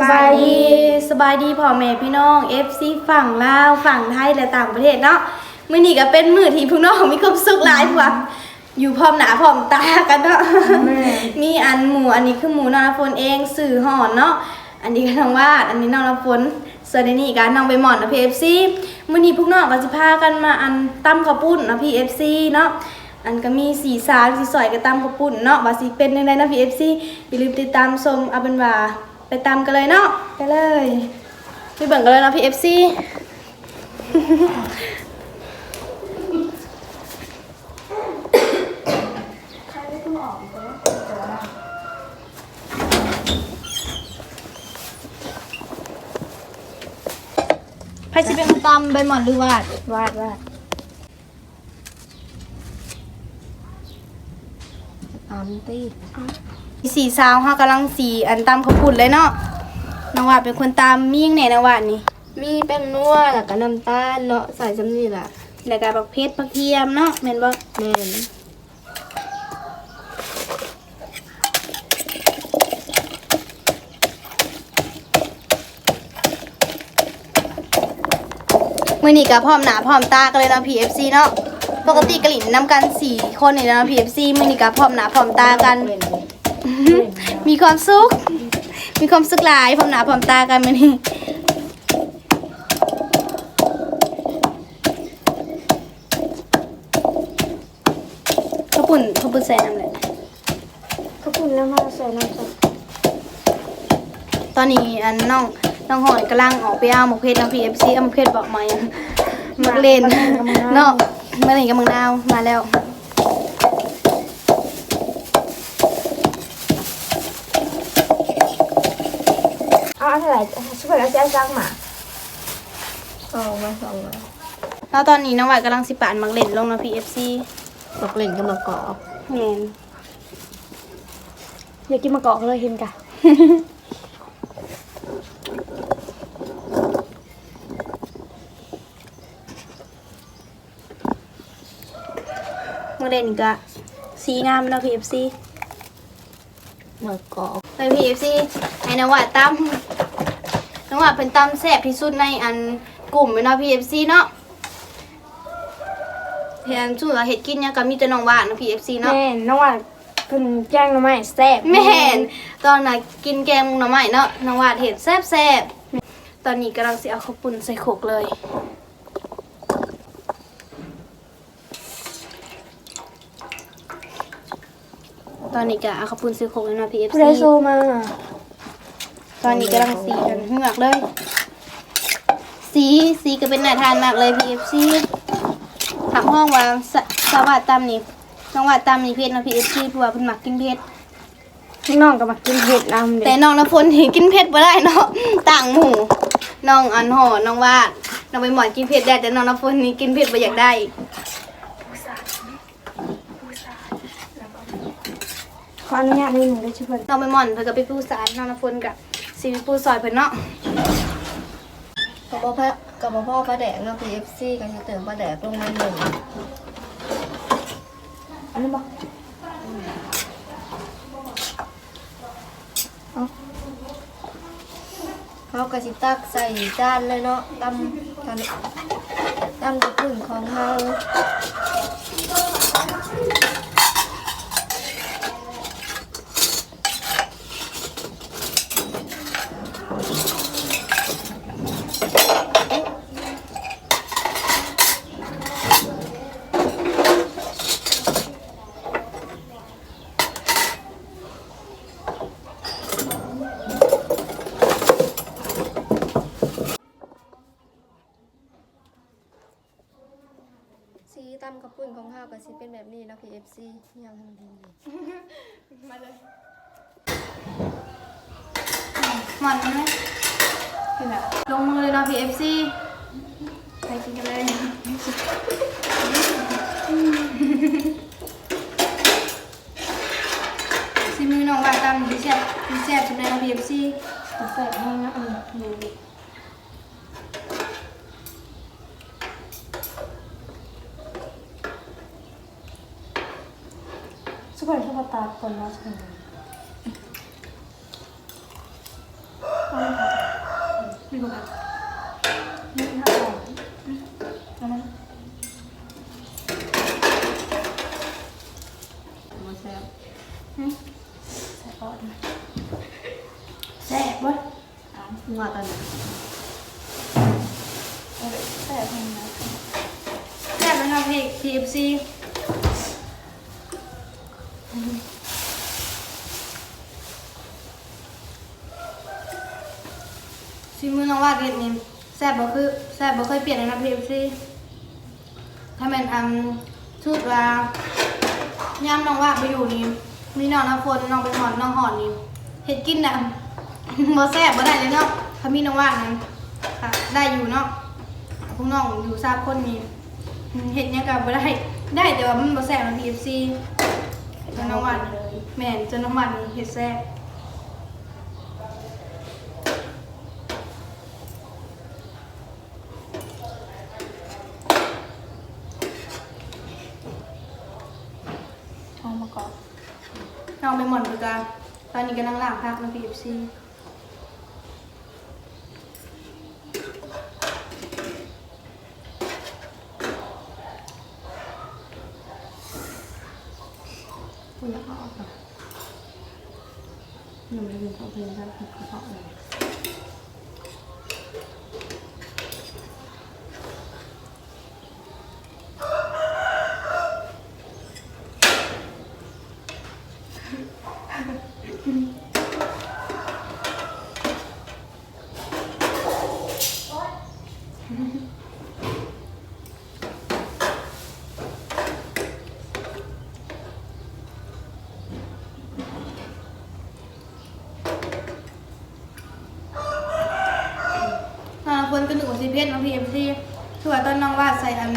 สบายดีสบายดีพ่อแม่พี่น้อง FC ฝั่งลาวฝั่งไทยและต่างประเทศเนาะมื้อนี้ก็เป็นมื้อที่พี่น้องมีความสุขหลายเพราะว่าอยู่พร้อมหน้าพร้อมตากันเนาะมีอันหมูอันนี้คือหมูนองน้ำฝนเองสื่อห่อนเนาะอันนี้ก็น้องวาดอันนี้น้องน้ำฝนส่วนอันนี้ก็น้องใบหมอนนะ PFC มื้อนี้พวกน้องก็สิพากันมาอันตั้มข้าวปุ้นนะ PFC เนาะอันก็มีสีสารสีสอยก็ตามข้าวปุ้นเนาะว่าสิเป็นยังไงนะ PFC อย่าลืมติดตามชมเอาเป็นว่า ไปตามกันเลยเนาะไปเลยไปเบิ่งกันเลยเนาะ PFC ใครสิเป็นคนตำใบหมอนหรือวาดวาดวาดอันตี สีสาวเฮากำลังสีอันตำข้าวปุ้นเลยเนาะน้องวาดเป็นคนตำมีหยังแหน่น้องวาดนี่ มีแป้งนัวแล้วก็น้ำตาลเนาะใส่จำนี่แหละแล้วก็บักเพชรบักเทียมเนาะแม่นบ่แม่นมื้อนี้ก็พร้อมหน้าพร้อมตากันเลยเนาะ PFC เนาะปกติกะหลินนำกันสี่คนนี่เนาะ PFC มื้อนี้ก็พร้อมหน้าพร้อมตากันเล่นเลย มีความสุข มีความสุขหลายพร้อมหน้าพร้อมตากันมื้อนี้ข้าวปุ้นข้าวปุ้นใส่น้ำเลยขอบคุณแล้วมาใส่น้ำสดตอนนี้อันน้องน้องหอยกำลังออกไปเอาหมกเพชรน้อง PFC เอาหมกเพชรบอกมายังมักเล่นเนาะเมื่อไหร่กับมึงดาวมาแล้วาเท่าไหร่ช่วยเอาแจ้งจังมาสองมาสองมาแล้วตอนนี้น้องหวายกำลังสิปานมักเล่นลงนะ PFC ตกเล่นกับมะกอกแม่นอยากกินมะกอกเลยเห็นกะมักเล่นก็สีงามเนาะ PFC มะกอกไป PFC ให้น้องหวายตั้ม น้องหวายเป็นตั้มแซ่บที่สุดในอันกลุ่มเลยเนาะ PFC เนาะเห็นจู่ว่าเฮ็ดกินเนี่ยงก็มีแต่น้องหวานเนาะ PFC เนาะ แม่นน้องว่าคุณแจ้งหน้ำไม้แซ่บแม่นตอนน่ะกินแกงหน่อไม้เนาะน้องหวานเห็ดแซ่บๆตอนนี้กำลังสิเอาข้าวปุ้นใส่โขกเลย ตอนนี้ก็เอาข้าวปุ้นซื้อโคกแล้วเนาะ PFC ผู้ใดโซมา ตอนนี้กำลังสีกันเหือกเลย สีสีก็เป็นน่าทานมากเลย PFC ถามห้องว่าสสวัสดตำนี่น้องว่าตำนี่เพชรเนาะ PFC เพราะว่าเพิ่นมักกินเผ็ดน้องก็มากินเผ็ดนำเด็แต่น้องน้ำฝนนี่กินเผ็ดบ่ได้เนาะต่างหมู่น้องอันห่อน้องวาดน้องไปหมอนกินเผ็ดได้แต่น้องน้ำฝนนี่กินเผ็ดบ่อยากได้ขออนุญาตนิดหนึ่งได้ช่วยน้องไปหมอนเพิ่นก็ไปปูสารน้องน้ำฝนกับ สิไปปูซอยเพิ่นเนาะกับพ่อกับพ่อปลาแดกเนาะ PFC ก็จะเติมปลาแดกลงมาหนึ่งอันนี้บอกเขากระสิตักใส่จานเลยเนาะตำตำตำกระปุ่นของเรา สีตำกระปุ่นของข้าวก็สิเป็นแบบ นี้แล้ว PFC ยังทำดีมาเลยหมอนไหมเป็นแบบลงมือเลยเนาะ PFC ไปกินกันเลยซิมือน้องวาดตำดีแซ่บดีแซ่บสำหรับ PFC ใส่ให้นะอืมสุก คนชอบตาคนเนาะสุกคนบ่ครันี่ค่ะเอามามาแซ่บอืมใส่ปอดแซ่บเว้ยเอางอตอนนี้เอาเลยแซ่บเพลงนะแซ่บแล้วนะเพลง TFC ซี มือน้องวาดเห็ดนี่แซ่บบ่คือแซ่บบ่เคยเปลี่ยนเลยนะ TFC ถ้าแม่นทำชุดว่าย่ำน้องวาดไปอยู่นี่มีน้องน้ำฝนน้องไปหอนน้องหอนนี่เห็ดกินนะบ่แซ่บบ่ได้เลยเนาะถ้ามีน้องวาดนั้นได้อยู่เนาะพวกน้องอยู่ทราบคนนี้เห็ดเนี่ยก็บ่ได้ได้แต่ว่ามันบ่แซ่บนะ TFC จนน้องวาดแม่นจนน้องวาดนี่เห็ดแซ่บ เอามาก่อน น้องไปหมอนดู กาตอนนี้กำลังล้างพักนะ TFC คุณแล้วก็เอาก่อนหนูไม่กินข้าเพลนแล้วกินข้าเลยอ่า คนก็นึกว่าซีเพชรน้อง TFC คือว่าตอนน้องวาดใส่อัน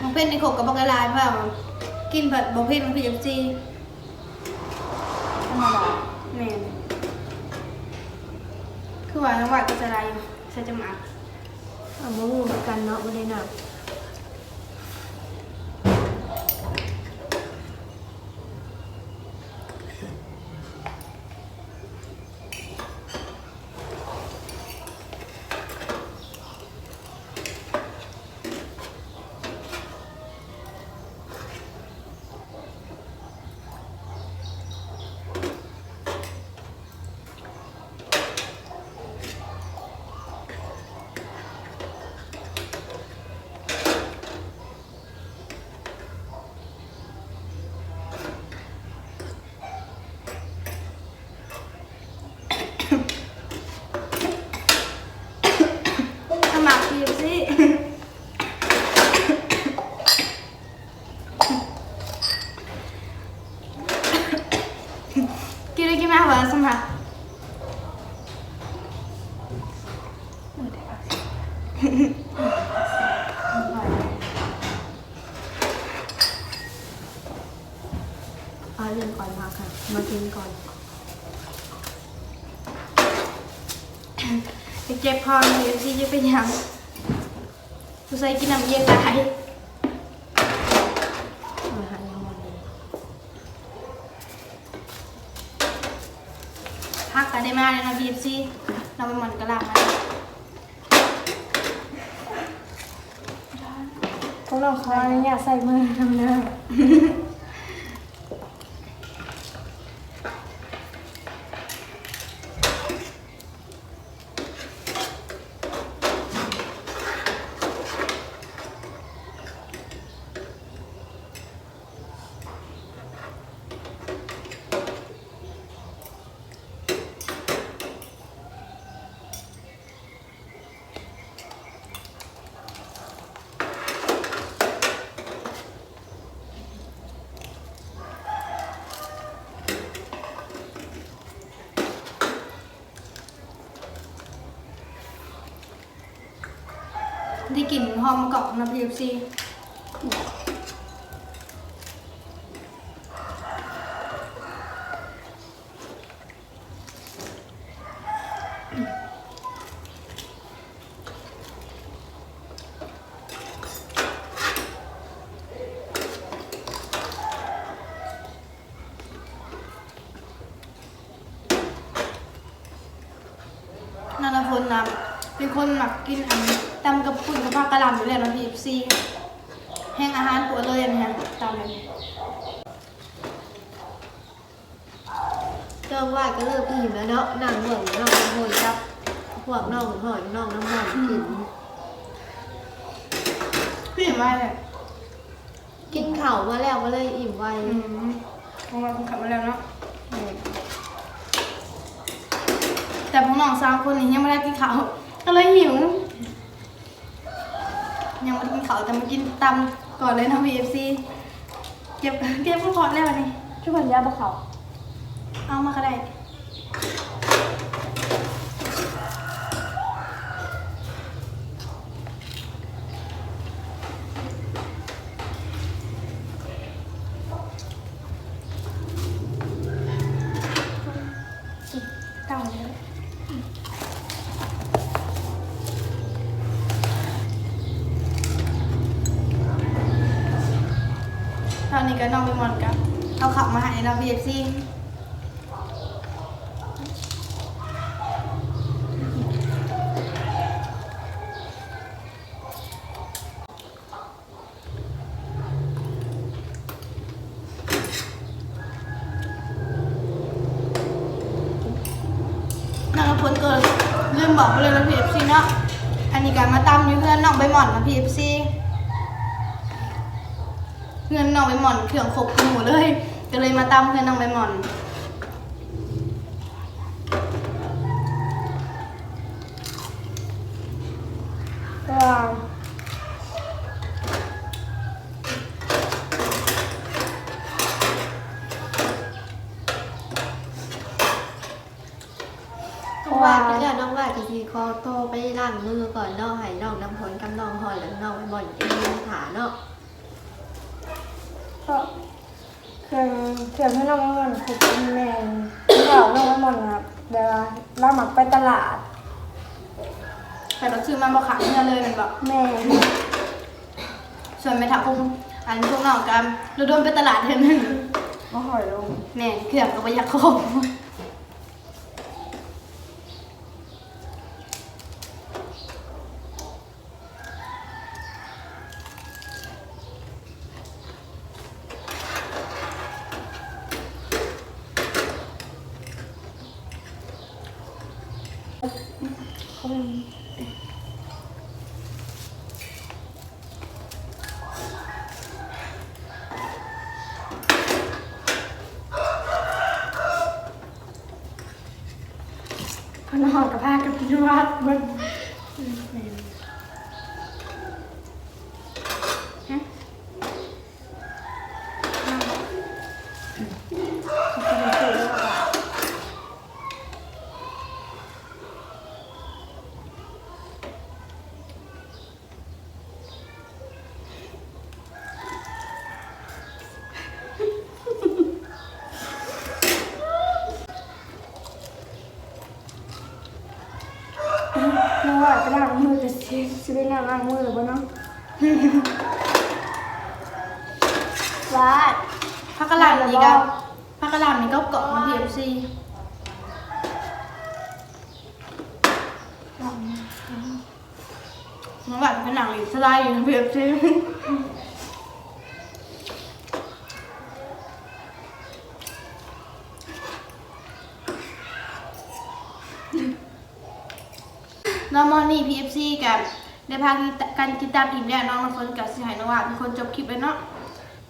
น้องเพชรในขบกับบักละลายเปล่ากินแบบบ่เพชรน้อง TFC ธรรมดาแม่นคือว่าน้องวาดก็จะลายใส่จมูกอะมาหูกันเนาะไม่ได้หนัก สมัคร TFC กิน ได้กินมากกว่าสมัครเอาเรื่องก่อนมาค่ะ มากินก่อนไปเจ็บคอมีซีจะเป็นยังกูใส่กินน้ำเย็นได้ มาหายังวันนี้ พักกันได้มากเลยนะบีฟซีเราไปหมอนกระลานะพวกเราขออนุญาตใส่มือทำเน้อ กลิ่นหอมมะกอกนะบีฟซีนานาพลนะ เป็นคนห มักกินอันตำกับปุ่นกับผักกะหล่ำอยู่แล้วเนาะพี่ซีแห้งอาหารปวดเลยอันเนี้ยตำเลยเจ้าว่าก็เริ่มอิ่มแล้วเนาะนั่งเบิ่งน้องน้ำมนต์ครับพวกน้องหอยน้องน้ำมันกินพี่เห็นว่าเนี่ยกินข้าวมาแล้วก็เลยอิ่มไวอืมของเราขับมาแล้วเนาะแต่พวกน้องสามคนนี้ยังไม่ได้กินข้าว ก็เลยหิว ยังไม่กินข้าวแต่มากินตำก่อนเลยนะพี่เอฟซีเก็บเก็บพอแล้วนี่ทุกคนยาบะเขาเอามาก็ได้เต่าเลย ตอนนี้ก็นองไปมอนกับเอาขับมาให้เรา BFC นางกระพ้นเกินลืมบอกไปเลยนะ PFC เนาะ อันนี้การมาตามอยู่เพื่อนน้องใบหม่อนนะ PFC เพื่อนน้องใบหม่อนเครื่องครบหมูเลย ก็เลยมาตามเพื่อนน้องใบหม่อนก็น้องว่าก็จะน้องว่าก็ทีคอโตไปล้างมือก่อนเนาะให้น้องน้ำผลกับน้องหอยแล้วน้องไปบ่อนกินถาเนาะ ก็เค รื่องเครื่องให้น้องมันมันคือเป็นแมงที่เราน้องมันครับเดี๋ยวเราหมักไปตลาดแต่เราซื้อมาบอกขายเพื่อนเลยมันบอกแม่ส่วนไปถักพวกอันพวกน้องกันเราโดนไปตลาดเท่านึงมาหอยลงแม่เครื่องก็ไปยักคบพนอนกับผ้ากับพิวัตมันฮะน้องว่าไปล้างมือจะ สิสิไปล้างมือหรือเปล่าเนาะวาดพักกะหล่ำนี่กับพักกะหล่ำนี่ก็เกาะมาพีเอฟซีน้องหวานเป็นหนังหรือสไลด์อยู่ในพีเอฟซีน้องมอนี่พีเอฟซีกับ ได้พาการติดตามทีมแล้วน้องน้ำฝนกับสิหายนว่าเป็นคนจบคลิปเลยเนาะ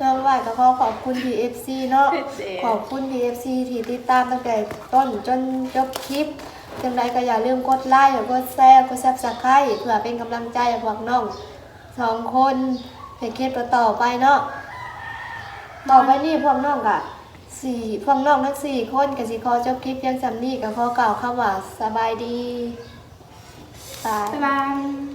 น้องว่าก็ขอขอบคุณ PFC เนาะ ขอบคุณ PFC ที่ติดตามตั้งแต่ต้นจนจบคลิปจังไรก็อย่าลืมกดไลค์กดแชร์กดซับสไครต์เพื่อเป็นกำลังใจให้พวกน้องสองคนให้เคสต่อไปเนาะ ต่อไปนี่พวกน้องกะสี่พวกน้องทั้งสี่คนกับสิขอจบคลิปเพียงสำนี้ก็ขอกล่าวคำว่าสบายดี บายบ๊ายบาย